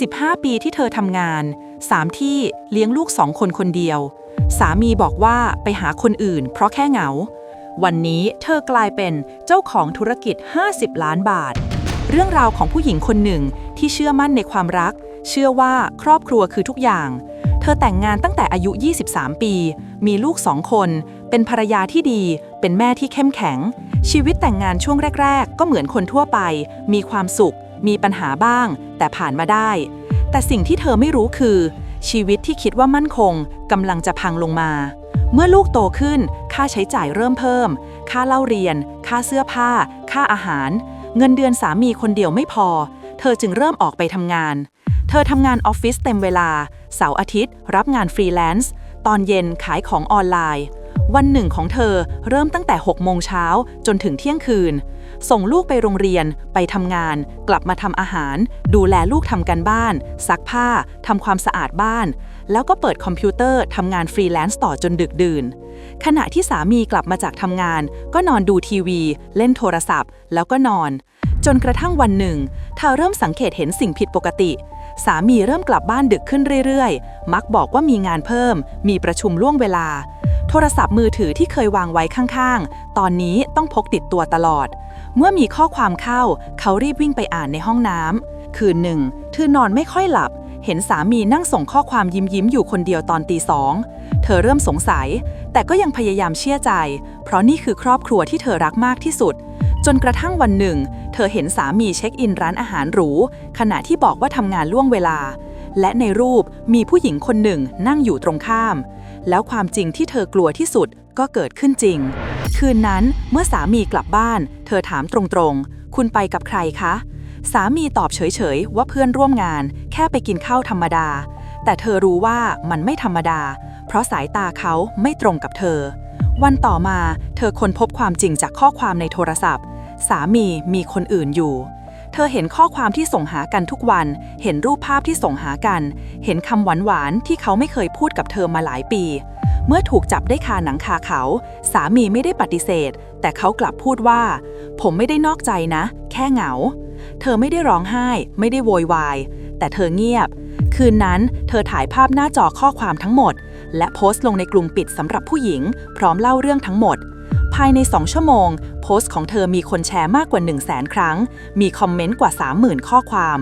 15 ปีที่เธอทำงาน 3 ที่เลี้ยงลูกสองคนคนเดียว สามีบอกว่าไปหาคนอื่นเพราะแค่เหงา วันนี้เธอกลายเป็นเจ้าของธุรกิจ 50 ล้านบาท เรื่องราวของผู้หญิงคนหนึ่งที่เชื่อมั่นในความรัก เชื่อว่าครอบครัวคือทุกอย่าง เธอแต่งงานตั้งแต่อายุ 23 ปี มีลูกสองคน เป็นภรรยาที่ดี เป็นแม่ที่เข้มแข็ง ชีวิตแต่งงานช่วงแรก ๆ ก็เหมือนคนทั่วไป มีความสุข มีปัญหาบ้าง แต่ผ่านมาได้ แต่สิ่งที่เธอไม่รู้คือ ชีวิตที่คิดว่ามั่นคงกำลังจะพังลงมา เมื่อลูกโตขึ้น ค่าใช้จ่ายเริ่มเพิ่ม ค่าเล่าเรียน ค่าเสื้อผ้า ค่าอาหาร เงินเดือนสามีคนเดียวไม่พอ เธอจึงเริ่มออกไปทำงาน เธอทำงานออฟฟิศเต็มเวลา เสาร์อาทิตย์ รับงานฟรีแลนซ์ ตอนเย็นขายของออนไลน์ วันหนึ่งของเธอเริ่มตั้งแต่ 6 โมงเช้าจนถึงเที่ยงคืน ส่งลูกไปโรงเรียน ไปทำงาน กลับมาทำอาหาร ดูแลลูกทำกันบ้าน ซักผ้าทำความสะอาดบ้าน แล้วก็เปิดคอมพิวเตอร์ทำงานฟรีแลนซ์ต่อจนดึกดื่น ขณะที่สามีกลับมาจากทำงาน ก็นอนดูทีวี เล่นโทรศัพท์ แล้วก็นอน จนกระทั่งวันหนึ่ง เธอเริ่มสังเกตเห็นสิ่งผิดปกติสามีเริ่มกลับบ้านดึกขึ้นเรื่อยๆ มักบอกว่ามีงานเพิ่ม มีประชุมล่วงเวลา ทรศัพท์มือถือที่เคยวางไว้ข้างๆ ตอนนี้ต้องพกติดตัวตลอด เมื่อมีข้อความเข้า เขารีบวิ่งไปอ่านในห้องน้ำ คืนหนึ่งเธอนอนไม่ค่อยหลับ เห็นสามีนั่งส่งข้อความยิ้มยิ้มๆอยู่คนเดียวตอนตีสอง เธอเริ่มสงสัย แต่ก็ยังพยายามเชื่อใจ เพราะนี่คือครอบครัวที่เธอรักมากที่สุด จนกระทั่งวันหนึ่ง เธอเห็นสามีเช็คอินร้านอาหารหรู ขณะที่บอกว่าทำงานล่วงเวลา และในรูปมีผู้หญิงคนหนึ่งนั่งอยู่ตรงข้าม แล้วความจริงที่เธอกลัวที่สุดก็เกิดขึ้นจริง คืนนั้นเมื่อสามีกลับบ้าน เธอถามตรงๆ คุณไปกับใครคะ สามีตอบเฉยๆ ว่าเพื่อนร่วมงาน แค่ไปกินข้าวธรรมดา แต่เธอรู้ว่ามันไม่ธรรมดา เพราะสายตาเขาไม่ตรงกับเธอ วันต่อมาเธอค้นพบความจริงจากข้อความในโทรศัพท์ สามีมีคนอื่นอยู่ เธอเห็นข้อความที่ส่งหากันทุกวัน เห็นรูปภาพที่ส่งหากัน เห็นคำหวานๆที่เขาไม่เคยพูดกับเธอมาหลายปี เมื่อถูกจับได้คาหนังคาเขา สามีไม่ได้ปฏิเสธ แต่เขากลับพูดว่า ผมไม่ได้นอกใจนะ แค่เหงา เธอไม่ได้ร้องไห้ ไม่ได้โวยวาย แต่เธอเงียบ คืนนั้น เธอถ่ายภาพหน้าจอข้อความทั้งหมด และโพสต์ลงในกลุ่มปิดสำหรับผู้หญิง พร้อมเล่าเรื่องทั้งหมด ภายใน 2 ชั่วโมง โพสต์ของเธอมีคนแชร์มากกว่า 1 0 0 0 0แสนครั้ง มีคอมเมนต์กว่า 30,000 ข้อความ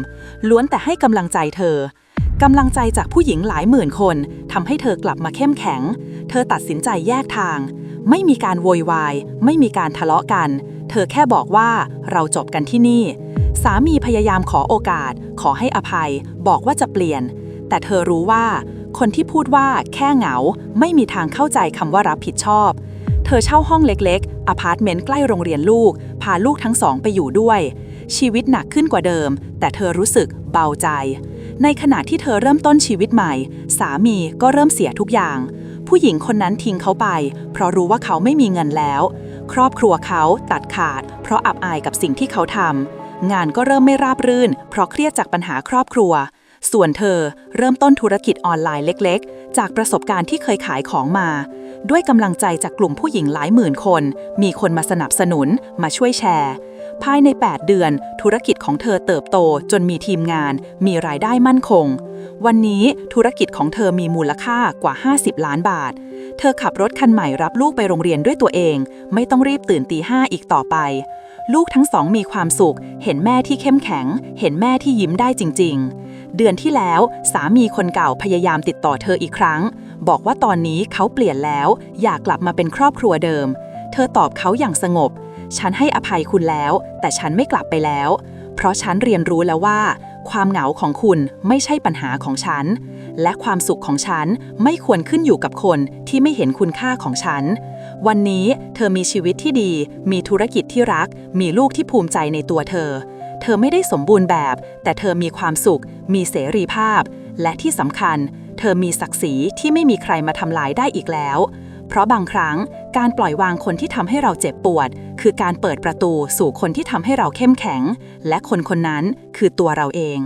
ล้วนแต่ให้กำลังใจเธอกำลังใจจากผู้หญิงหลายหมื่นคนทำให้เธอกลับมาเข้มแข็ง เธอตัดสินใจแยกทาง ไม่มีการโวยวาย ไม่มีการทะเลาะกัน เธอแค่บอกว่าเราจบกันที่นี่ สามีพยายามขอโอกาส ขอให้อภัย บอกว่าจะเปลี่ยน แต่เธอรู้ว่า คนที่พูดว่าแค่เหงา ไม่มีทางเข้าใจคำว่ารับผิดชอบ เธอเช่าห้องเล็กๆ อพาร์ตเมนต์ใกล้โรงเรียนลูก พาลูกทั้งสองไปอยู่ด้วย ชีวิตหนักขึ้นกว่าเดิม แต่เธอรู้สึกเบาใจ ในขณะที่เธอเริ่มต้นชีวิตใหม่ สามีก็เริ่มเสียทุกอย่าง ผู้หญิงคนนั้นทิ้งเขาไป เพราะรู้ว่าเขาไม่มีเงินแล้ว ครอบครัวเขาตัดขาด เพราะอับอายกับสิ่งที่เขาทำงานก็เริ่มไม่ราบรื่น เพราะเครียดจากปัญหาครอบครัวส่วนเธอเริ่มต้นธุรกิจออนไลน์เล็ก ๆ จากประสบการณ์ที่เคยขายของมา ด้วยกำลังใจจากกลุ่มผู้หญิงหลายหมื่นคน มีคนมาสนับสนุน มาช่วยแชร์ ภายใน 8 เดือน ธุรกิจของเธอเติบโต จนมีทีมงาน มีรายได้มั่นคง วันนี้ธุรกิจของเธอมีมูลค่ากว่า 50 ล้านบาท เธอขับรถคันใหม่รับลูกไปโรงเรียนด้วยตัวเอง ไม่ต้องรีบตื่นตีห้าอีกต่อไป ลูกทั้งสองมีความสุข เห็นแม่ที่เข้มแข็ง เห็นแม่ที่ยิ้มได้จริง ๆ เดือนที่แล้วสามีคนเก่าพยายามติดต่อเธออีกครั้ง บอกว่าตอนนี้เขาเปลี่ยนแล้ว อยากกลับมาเป็นครอบครัวเดิม เธอตอบเขาอย่างสงบ ฉันให้อภัยคุณแล้ว แต่ฉันไม่กลับไปแล้ว เพราะฉันเรียนรู้แล้วว่า ความเหงาของคุณไม่ใช่ปัญหาของฉัน และความสุขของฉันไม่ควรขึ้นอยู่กับคนที่ไม่เห็นคุณค่าของฉัน วันนี้เธอมีชีวิตที่ดี มีธุรกิจที่รัก มีลูกที่ภูมิใจในตัวเธอ เธอไม่ได้สมบูรณ์แบบ แต่เธอมีความสุข มีเสรีภาพ และที่สำคัญ เธอมีศักดิ์ศรีที่ไม่มีใครมาทำลายได้อีกแล้ว เพราะบางครั้งการปล่อยวางคนที่ทำให้เราเจ็บปวด คือการเปิดประตูสู่คนที่ทำให้เราเข้มแข็ง และคนคนนั้นคือตัวเราเอง